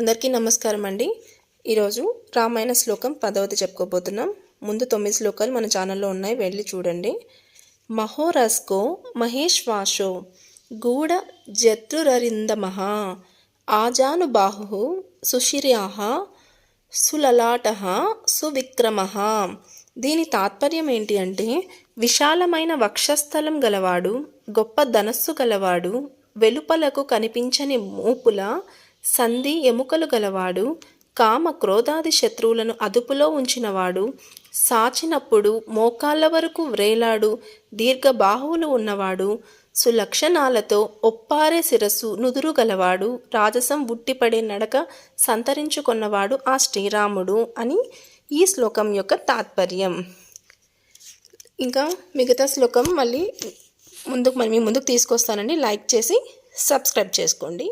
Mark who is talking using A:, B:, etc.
A: అందరికీ నమస్కారం అండి. ఈరోజు రామాయణ శ్లోకం పదవది చెప్పుకోబోతున్నాం. ముందు తొమ్మిది శ్లోకాలు మన ఛానల్లో ఉన్నాయి. వెళ్ళి చూడండి. మహోరస్కో మహేశ్వాసో గూఢ జత్రురరిందమహ ఆజానుబాహు సుశిర్యాహ సులలాట సువిక్రమ. దీని తాత్పర్యం ఏంటి అంటే విశాలమైన వక్షస్థలం గలవాడు గొప్ప ధనస్సు గలవాడు వెలుపలకు కనిపించని మూపుల సంధి ఎముకలు గలవాడు కామ క్రోధాది శత్రువులను అదుపులో ఉంచినవాడు సాచినప్పుడు మోకాళ్ళ వరకు వ్రేలాడు దీర్ఘ బాహువులు ఉన్నవాడు సులక్షణాలతో ఒప్పారే శిరస్సు నుదురు గలవాడు రాజసం ఉట్టిపడే నడక సంతరించుకున్నవాడు ఆ శ్రీరాముడు అని ఈ శ్లోకం యొక్క తాత్పర్యం. ఇంకా మిగతా శ్లోకం మళ్ళీ ముందుకు మరి మీ ముందుకు తీసుకొస్తానండి. లైక్ చేసి సబ్స్క్రైబ్ చేసుకోండి.